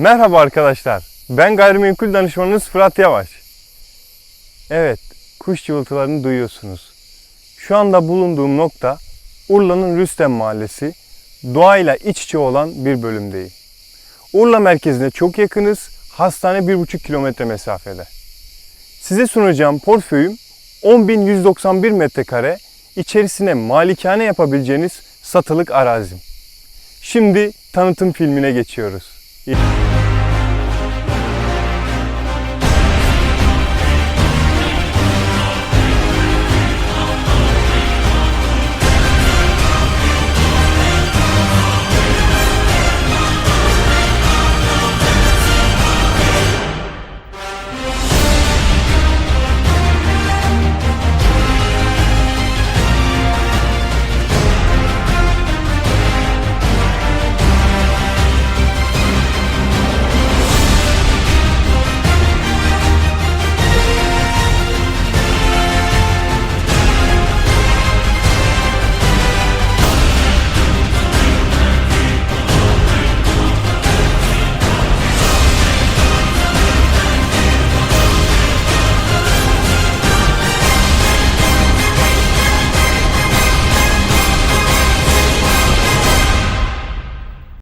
Merhaba arkadaşlar. Ben gayrimenkul danışmanınız Fırat Yavaş. Evet, kuş cıvıltılarını duyuyorsunuz. Şu anda bulunduğum nokta Urla'nın Rüstem Mahallesi. Doğayla iç içe olan bir bölümdeyim. Urla merkezine çok yakınız. Hastane 1,5 kilometre mesafede. Size sunacağım portföyüm 10.191 metrekare. İçerisine malikane yapabileceğiniz satılık arazim. Şimdi tanıtım filmine geçiyoruz. Yeah.